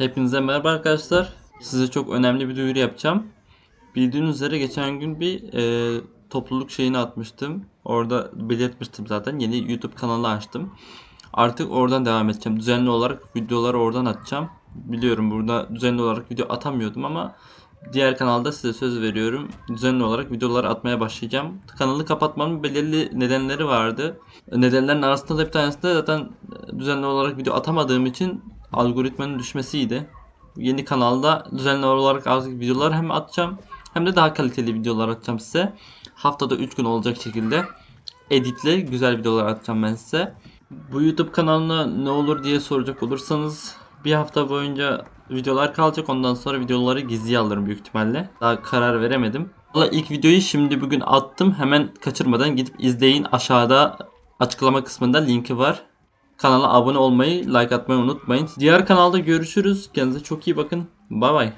Hepinize merhaba arkadaşlar. Size çok önemli bir duyuru yapacağım. Bildiğiniz üzere geçen gün bir e, topluluk şeyini atmıştım. Orada belirtmiştim zaten. Yeni YouTube kanalı açtım. Artık oradan devam edeceğim. Düzenli olarak videoları oradan atacağım. Biliyorum burada düzenli olarak video atamıyordum ama diğer kanalda size söz veriyorum. Düzenli olarak videoları atmaya başlayacağım. Kanalı kapatmamın belirli nedenleri vardı. Nedenlerin arasında da bir tanesi de zaten düzenli olarak video atamadığım için algoritmanın düşmesiydi. Yeni kanalda düzenli olarak artık videolar hem atacağım hem de daha kaliteli videolar atacağım size. Haftada 3 gün olacak şekilde editli güzel videolar atacağım ben size. Bu YouTube kanalına ne olur diye soracak olursanız bir hafta boyunca videolar kalacak ondan sonra videoları gizliye alırım büyük ihtimalle. Daha karar veremedim. Valla ilk videoyu şimdi bugün attım. Hemen kaçırmadan gidip izleyin. Aşağıda açıklama kısmında linki var. Kanala abone olmayı, like atmayı unutmayın. Diğer kanalda görüşürüz. Kendinize çok iyi bakın. Bay bay.